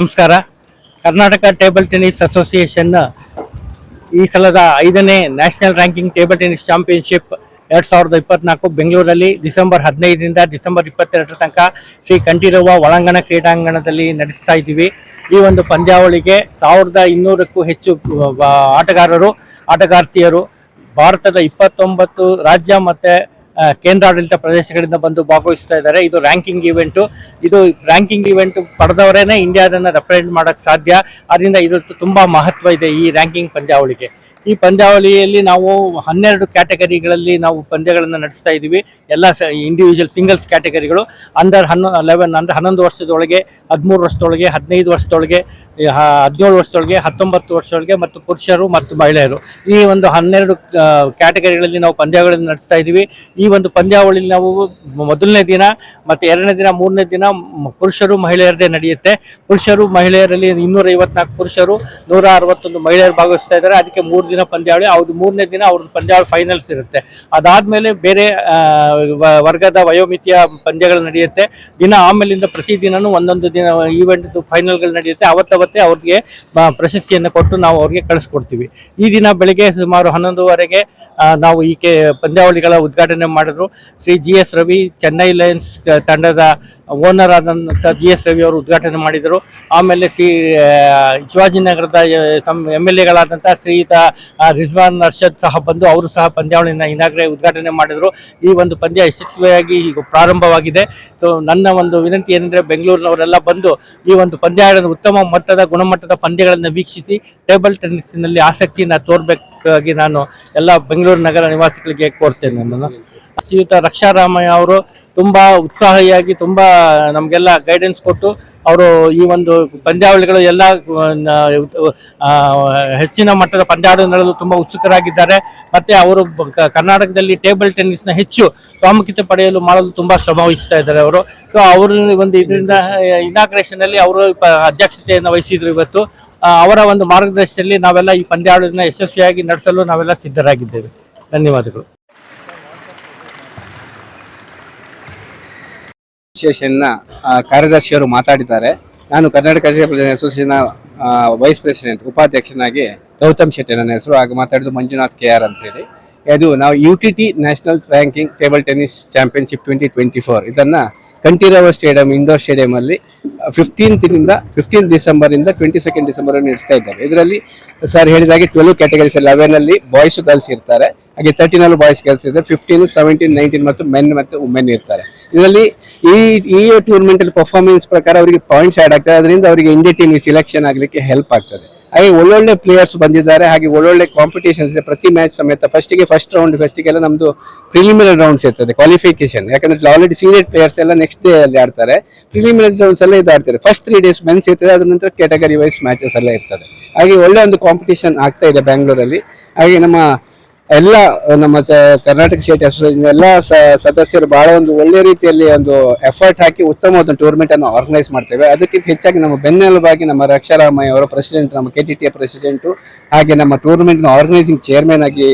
ನಮಸ್ಕಾರ. Karnataka table tennis association ಈ ಸಲದ ಐದನೇ national ranking table tennis championship ಎರಡು ಸಾವಿರದ ಇಪ್ಪತ್ನಾಲ್ಕು ಬೆಂಗಳೂರಲ್ಲಿ ಡಿಸೆಂಬರ್ ಹದಿನೈದರಿಂದ ಡಿಸೆಂಬರ್ ಇಪ್ಪತ್ತೆರಡರ ತನಕ ಶ್ರೀ ಕಂಠೀರವ ಒಳಾಂಗಣ ಕ್ರೀಡಾಂಗಣದಲ್ಲಿ ನಡೆಸ್ತಾ ಇದ್ದೀವಿ. ಈ ಒಂದು ಪಂದ್ಯಾವಳಿಗೆ ಸಾವಿರದ ಇನ್ನೂರಕ್ಕೂ ಹೆಚ್ಚು ಆಟಗಾರರು, ಆಟಗಾರ್ತಿಯರು, ಭಾರತದ ಇಪ್ಪತ್ತೊಂಬತ್ತು ರಾಜ್ಯ ಮತ್ತೆ ಕೇಂದ್ರಾಡಳಿತ ಪ್ರದೇಶಗಳಿಂದ ಬಂದು ಭಾಗವಹಿಸ್ತಾ ಇದ್ದಾರೆ. ಇದು ರ್ಯಾಂಕಿಂಗ್ ಇವೆಂಟು ಇದು ರ್ಯಾಂಕಿಂಗ್ ಇವೆಂಟ್ ಪಡೆದವರೇನೆ ಇಂಡಿಯಾದನ್ನ ರೆಪ್ರೆಸೆಂಟ್ ಮಾಡಕ್ ಸಾಧ್ಯ. ಅದರಿಂದ ಇದು ತುಂಬಾ ಮಹತ್ವ ಇದೆ ಈ ರ್ಯಾಂಕಿಂಗ್ ಪಂದ್ಯಾವಳಿಗೆ. ಈ ಪಂದ್ಯಾವಳಿಯಲ್ಲಿ ನಾವು ಹನ್ನೆರಡು ಕ್ಯಾಟಗರಿಗಳಲ್ಲಿ ನಾವು ಪಂದ್ಯಗಳನ್ನು ನಡೆಸ್ತಾ ಇದ್ದೀವಿ. ಎಲ್ಲ ಇಂಡಿವಿಜುವಲ್ ಸಿಂಗಲ್ಸ್ ಕ್ಯಾಟಗರಿಗಳು. ಅಂಡರ್ ಹನ್ನೊ ಲೆವೆನ್ ಅಂದ್ರೆ ಹನ್ನೊಂದು ವರ್ಷದೊಳಗೆ, ಹದಿಮೂರು ವರ್ಷದೊಳಗೆ, ಹದಿನೈದು ವರ್ಷದೊಳಗೆ ಹದಿನೇಳು ವರ್ಷದೊಳಗೆ, ಹತ್ತೊಂಬತ್ತು ವರ್ಷದೊಳಗೆ ಮತ್ತು ಪುರುಷರು ಮತ್ತು ಮಹಿಳೆಯರು. ಈ ಒಂದು ಹನ್ನೆರಡು ಕ್ಯಾಟಗರಿಗಳಲ್ಲಿ ನಾವು ಪಂದ್ಯಗಳನ್ನು ನಡೆಸ್ತಾ ಇದ್ದೀವಿ. ಈ ಒಂದು ಪಂದ್ಯಾವಳಿಯಲ್ಲಿ ನಾವು ಮೊದಲನೇ ದಿನ ಮತ್ತು ಎರಡನೇ ದಿನ, ಮೂರನೇ ದಿನ ಪುರುಷರು ಮಹಿಳೆಯರದೇ ನಡೆಯುತ್ತೆ. ಪುರುಷರು ಮಹಿಳೆಯರಲ್ಲಿ ಇನ್ನೂರ ಪುರುಷರು ನೂರ ಅರವತ್ತೊಂದು ಮಹಿಳೆಯರು ಭಾಗವಹಿಸ್ತಾ ಇದ್ದಾರೆ. ಅದಕ್ಕೆ ಮೂರು ಪಂದ್ಯಾವಳಿ ಅವ್ರದ್ದು ಮೂರನೇ ದಿನ ಅವ್ರದ್ದು ಪಂದ್ಯಾವಳಿ ಫೈನಲ್ಸ್ ಇರುತ್ತೆ. ಅದಾದ್ಮೇಲೆ ಬೇರೆ ವರ್ಗದ ವಯೋಮಿತಿಯ ಪಂದ್ಯಗಳು ನಡೆಯುತ್ತೆ. ದಿನ ಆಮೇಲಿಂದ ಪ್ರತಿದಿನವೂ ಒಂದೊಂದು ದಿನ ಈವೆಂಟ್ ಫೈನಲ್ಗಳು ನಡೆಯುತ್ತೆ. ಅವತ್ತವತ್ತೇ ಅವ್ರಿಗೆ ಪ್ರಶಸ್ತಿಯನ್ನು ಕೊಟ್ಟು ನಾವು ಅವ್ರಿಗೆ ಕಳಿಸ್ಕೊಡ್ತೀವಿ. ಈ ದಿನ ಬೆಳಿಗ್ಗೆ ಸುಮಾರು ಹನ್ನೊಂದುವರೆಗೆ ನಾವು ಈಕೆ ಪಂದ್ಯಾವಳಿಗಳ ಉದ್ಘಾಟನೆ ಮಾಡಿದ್ರು. ಶ್ರೀ ಜಿ ರವಿ, ಚೆನ್ನೈ ಲಯನ್ಸ್ ತಂಡದ ಓನರ್ ಆದಂಥ ಜಿ ಎಸ್ ರವಿ ಅವರು ಉದ್ಘಾಟನೆ ಮಾಡಿದರು. ಆಮೇಲೆ ಸಿ ಶಿವಾಜಿನಗರದ ಶಿವಾಜಿನಗರದ ಎಂ ಎಲ್ ಎಗಳಾದಂಥ ಶ್ರೀಯುತ ರಿಜ್ವಾನ್ ಅರ್ಷದ್ ಸಹ ಬಂದು ಅವರು ಸಹ ಪಂದ್ಯಾವಳಿನ ಇನಾಗ್ರೆ ಉದ್ಘಾಟನೆ ಮಾಡಿದರು. ಈ ಒಂದು ಪಂದ್ಯ ಯಶಸ್ವಿಯಾಗಿ ಈಗ ಪ್ರಾರಂಭವಾಗಿದೆ. ಸೊ ನನ್ನ ಒಂದು ವಿನಂತಿ ಏನಂದ್ರೆ ಬೆಂಗಳೂರಿನವರೆಲ್ಲ ಬಂದು ಈ ಒಂದು ಪಂದ್ಯಾವಳಿಯನ್ನು ಉತ್ತಮ ಮಟ್ಟದ, ಗುಣಮಟ್ಟದ ಪಂದ್ಯಗಳನ್ನು ವೀಕ್ಷಿಸಿ, ಟೇಬಲ್ ಟೆನ್ನಿಸ್ನಲ್ಲಿ ಆಸಕ್ತಿಯನ್ನು ತೋರಬೇಕಾಗಿ ನಾನು ಎಲ್ಲ ಬೆಂಗಳೂರು ನಗರ ನಿವಾಸಿಗಳಿಗೆ ಕೋರ್ತೇನೆ. ನನ್ನನ್ನು ಶ್ರೀಯುತ ರಕ್ಷಾರಾಮಯ್ಯ ಅವರು ತುಂಬಾ ಉತ್ಸಾಹಿಯಾಗಿ, ತುಂಬಾ ನಮಗೆಲ್ಲ ಗೈಡೆನ್ಸ್ ಕೊಟ್ಟು ಅವರು ಈ ಒಂದು ಪಂದ್ಯಾವಳಿಗಳು ಎಲ್ಲ ಹೆಚ್ಚಿನ ಮಟ್ಟದ ಪಂದ್ಯಾವಳಿ ನಡೆದು ತುಂಬಾ ಉತ್ಸುಕರಾಗಿದ್ದಾರೆ. ಮತ್ತೆ ಅವರು ಕರ್ನಾಟಕದಲ್ಲಿ ಟೇಬಲ್ ಟೆನ್ನಿಸ್ನ ಹೆಚ್ಚು ಪ್ರಾಮುಖ್ಯತೆ ಪಡೆಯಲು ಮಾಡಲು ತುಂಬಾ ಶ್ರಮ ವಹಿಸ್ತಾ ಇದ್ದಾರೆ ಅವರು. ಸೊ ಅವರು ಒಂದು ಇದರಿಂದ ಇನಾಗ್ರೇಷನ್ ಅಲ್ಲಿ ಅವರು ಅಧ್ಯಕ್ಷತೆಯನ್ನು ವಹಿಸಿದ್ರು ಇವತ್ತು. ಅವರ ಒಂದು ಮಾರ್ಗದರ್ಶನದಲ್ಲಿ ನಾವೆಲ್ಲ ಈ ಪಂದ್ಯಾವಳಿನ ಯಶಸ್ವಿಯಾಗಿ ನಡೆಸಲು ನಾವೆಲ್ಲ ಸಿದ್ಧರಾಗಿದ್ದೇವೆ. ಧನ್ಯವಾದಗಳು. ಅಸೋಸಿಯೇಷನ್ನ ಕಾರ್ಯದರ್ಶಿಯವರು ಮಾತಾಡಿದ್ದಾರೆ. ನಾನು ಕರ್ನಾಟಕ ಅಸೋಸಿಯೇಷನ್ ವೈಸ್ ಪ್ರೆಸಿಡೆಂಟ್ ಉಪಾಧ್ಯಕ್ಷನಾಗಿ ಗೌತಮ್ ಶೆಟ್ಟಿ ನನ್ನ ಹೆಸರು ಹಾಗೆ ಮಾತಾಡಿದ್ದು ಮಂಜುನಾಥ್ ಕೆ ಆರ್ ಅಂತೇಳಿ. ಇದು ನಾವು U T T national ranking table tennis championship twenty twenty four ಇದನ್ನು ಕಂಠೀರವ ಸ್ಟೇಡಿಯಂ ಇಂಡೋರ್ ಸ್ಟೇಡಿಯಮಲ್ಲಿ ಫಿಫ್ಟೀನ್ತಿನಿಂದ ಫಿಫ್ಟೀನ್ ಡಿಸೆಂಬರಿಂದ ಟ್ವೆಂಟಿ ಸೆಕೆಂಡ್ ಡಿಸೆಂಬರ್ ನಡೆಸ್ತಾ ಇದ್ದಾರೆ. ಇದರಲ್ಲಿ ಸರ್ ಹೇಳಿದಾಗೆ ಟ್ವೆಲ್ವ್ ಕ್ಯಾಟಗರೀಸ್ ಲೆವೆನಲ್ಲಿ ಬಾಯ್ಸ್ ಗರ್ಲ್ಸ್ ಇರ್ತಾರೆ. ಹಾಗೆ ತರ್ಟೀನಲ್ಲೂ ಬಾಯ್ಸ್ ಗರ್ಲ್ಸ್ ಇರ್ತಾರೆ. ಫಿಫ್ಟೀನ್ ಸೆವೆಂಟೀನ್ ನೈನ್ಟೀನ್ ಮತ್ತು ಮೆನ್ ಮತ್ತು ವುಮೆನ್ ಇರ್ತಾರೆ. ಇದರಲ್ಲಿ ಈ ಈ ಟೂರ್ನಮೆಂಟ್ ಅಲ್ಲಿ ಪರ್ಫಾರ್ಮೆನ್ಸ್ ಪ್ರಕಾರ ಅವರಿಗೆ ಪಾಯಿಂಟ್ಸ್ ಆ್ಯಡ್ ಆಗ್ತದೆ. ಅದರಿಂದ ಅವರಿಗೆ ಇಂಡಿಯಾ ಟೀಮ್ ಸೆಲೆಕ್ಷನ್ ಆಗಲಿಕ್ಕೆ ಹೆಲ್ಪ್ ಆಗ್ತದೆ. ಹಾಗೆ ಒಳ್ಳೊಳ್ಳೆ ಪ್ಲೇಯರ್ಸ್ ಬಂದಿದ್ದಾರೆ. ಹಾಗೆ ಒಳ್ಳೊಳ್ಳೆ ಕಾಂಪಿಟೇಷನ್ಸ್ ಇದೆ. ಪ್ರತಿ ಮ್ಯಾಚ್ ಸಮೇತ ಫಸ್ಟಿಗೆ ಫಸ್ಟ್ ರೌಂಡ್ ಫಸ್ಟಿಗೆಲ್ಲ ನಮ್ಮದು ಪ್ರಿಲಿಮಿನರಿ ರೌಂಡ್ಸ್ ಇರ್ತದೆ ಕ್ವಾಲಿಫಿಕೇಶನ್ ಯಾಕಂದ್ರೆ ಆಲ್ರೆಡಿ ಸೀನಿಯರ್ ಪ್ಲೇಯರ್ಸ್ ಎಲ್ಲ ನೆಕ್ಸ್ಟ್ ಡೇ ಅಲ್ಲಿ ಆಡ್ತಾರೆ. ಪ್ರಿಲಿಮಿನರಿ ರೌಂಡ್ಸ್ ಎಲ್ಲ ಇದು ಆಡ್ತಾರೆ. ಫಸ್ಟ್ ತ್ರೀ ಡೇಸ್ ಮೆನ್ಸ್ ಇರ್ತದೆ, ಅದ್ರ ನಂತರ ಕ್ಯಾಟಗರಿ ವೈಸ್ ಮ್ಯಾಚಸ್ ಎಲ್ಲ ಇರ್ತದೆ. ಹಾಗೆ ಒಳ್ಳೆ ಒಂದು ಕಾಂಪಿಟೇಷನ್ ಆಗ್ತಾ ಇದೆ ಬ್ಯಾಂಗ್ಳೂರಲ್ಲಿ ಹಾಗೆ ನಮ್ಮ ಎಲ್ಲ, ನಮ್ಮ ಕರ್ನಾಟಕ ಸ್ಟೇಟ್ ಅಸೋಸಿಯೇಷನ್ ಎಲ್ಲ ಸದಸ್ಯರು ಬಹಳ ಒಂದು ಒಳ್ಳೆ ರೀತಿಯಲ್ಲಿ ಒಂದು ಎಫರ್ಟ್ ಹಾಕಿ ಉತ್ತಮವಾದ ಟೂರ್ನಮೆಂಟ್ ಅನ್ನು ಆರ್ಗನೈಸ್ ಮಾಡ್ತೇವೆ. ಅದಕ್ಕಿಂತ ಹೆಚ್ಚಾಗಿ ನಮ್ಮ ಬೆನ್ನೆಲುಬಾಗಿ ನಮ್ಮ ರಕ್ಷಾರಾಮಯ್ಯ ಅವರ ಪ್ರೆಸಿಡೆಂಟ್ ನಮ್ಮ ಕೆ ಟಿ ಟಿಯ ಪ್ರೆಸಿಡೆಂಟು ಹಾಗೆ ನಮ್ಮ ಟೂರ್ನಮೆಂಟ್ ಆರ್ಗನೈಸಿಂಗ್ ಚೇರ್ಮನ್ ಆಗಿ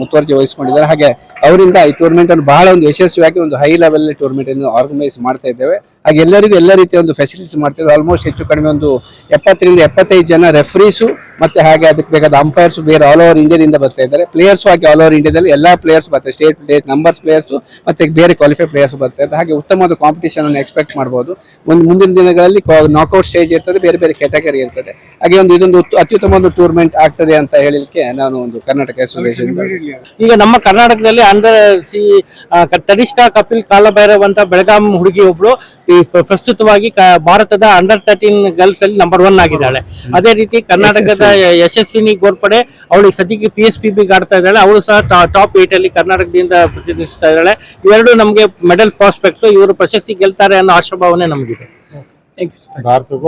ಮುತುವರ್ಜಿ ವಹಿಸಿಕೊಂಡಿದ್ದಾರೆ. ಹಾಗೆ ಅವರಿಂದ ಈ ಟೂರ್ನಮೆಂಟ್ ಅನ್ನು ಬಹಳ ಒಂದು ಯಶಸ್ವಿಯಾಗಿ ಒಂದು ಹೈ ಲೆವೆಲ್ ಟೂರ್ನಮೆಂಟ್ ಅನ್ನು ಆರ್ಗನೈಸ್ ಮಾಡ್ತಾ ಇದ್ದೇವೆ. ಹಾಗೆ ಎಲ್ಲರಿಗೂ ಎಲ್ಲ ರೀತಿಯ ಒಂದು ಫೆಸಿಲಿಟೀಸ್ ಮಾಡ್ತಿದ್ರು ಆಲ್ಮೋಸ್ಟ್ ಹೆಚ್ಚು ಕಡಿಮೆ ಒಂದು ಎಪ್ಪತ್ತರಿಂದ ಎಪ್ಪತ್ತೈದು ಜನ ರೆಫ್ರೀಸು ಮತ್ತು ಹಾಗೆ ಅದಕ್ಕೆ ಬೇಕಾದ ಅಂಪೈರ್ಸ್ ಬೇರೆ ಆಲ್ ಓವರ್ ಇಂಡಿಯಾದಿಂದ ಬರ್ತಾ ಇದ್ದಾರೆ. ಪ್ಲೇಯರ್ಸು ಹಾಗೆ ಆಲ್ ಓವರ್ ಇಂಡಿಯಾದಲ್ಲಿ ಎಲ್ಲ ಪ್ಲೇಯರ್ಸ್ ಬರ್ತಾರೆ ಸ್ಟೇಟ್ ಸ್ಟೇಟ್ ನಂಬರ್ಸ್ ಪ್ಲೇಯರ್ಸು ಮತ್ತು ಬೇರೆ ಕ್ವಾಲಿಫೈ ಪ್ಲೇಯರ್ಸ್ ಬರ್ತಾ ಇದ್ದಾರೆ. ಹಾಗೆ ಉತ್ತಮವಾದ ಕಾಂಪಿಟೇಷನ್ ಅನ್ನು ಎಕ್ಸ್ಪೆಕ್ಟ್ ಮಾಡ್ಬೋದು. ಒಂದು ಮುಂದಿನ ದಿನಗಳಲ್ಲಿ ನಾಕ್ಔಟ್ ಸ್ಟೇಜ್ ಇರ್ತದೆ ಬೇರೆ ಬೇರೆ ಕ್ಯಾಟಗರಿ ಇರ್ತದೆ. ಹಾಗೆ ಒಂದು ಇದೊಂದು ಅತ್ಯುತ್ತಮ ಒಂದು ಟೂರ್ನಮೆಂಟ್ ಆಗ್ತದೆ ಅಂತ ಹೇಳಲಿಕ್ಕೆ ನಾನು ಒಂದು ಕರ್ನಾಟಕ ಅಸೋಸಿಯೇಷನ್ ಈಗ ನಮ್ಮ ಕರ್ನಾಟಕದಲ್ಲಿ ಅಂಡರ್ ಸಿ ತನಿಷ್ಕಾ ಕಪಿಲ್ ಕಾಲಭೈರವ್ ಅಂತ ಬೆಳಗಾಂ ಹುಡುಗಿ ಒಬ್ಳು ಈ ಪ್ರಸ್ತುತವಾಗಿ ಕ- ಭಾರತದ ಅಂಡರ್ ತರ್ಟೀನ್ ಗರ್ಲ್ಸ್ ಅಲ್ಲಿ ನಂಬರ್ ಒನ್ ಆಗಿದ್ದಾಳೆ. ಅದೇ ರೀತಿ ಕರ್ನಾಟಕದ ಯಶಸ್ವಿನಿ ಗೋರ್ಪಡೆ ಅವಳಿಗೆ ಸದ್ಯಕ್ಕೆ ಪಿ ಎಸ್ ಪಿ ಬಿ ಆಡ್ತಾ ಇದ್ದಾಳೆ. ಅವಳು ಸಹ ಟಾಪ್ ಏಟ್ ಅಲ್ಲಿ ಕರ್ನಾಟಕದಿಂದ ಪ್ರತಿನಿಧಿಸ್ತಾ ಇದ್ದಾಳೆ. ಇವೆರಡು ನಮಗೆ ಮೆಡಲ್ ಪ್ರಾಸ್ಪೆಕ್ಟ್ಸ್ ಇವರು ಪ್ರಶಸ್ತಿ ಗೆಲ್ತಾರೆ ಅನ್ನೋ ಆಶಾಭಾವನೆ ನಮಗಿದೆ. ಭಾರತಕ್ಕೂ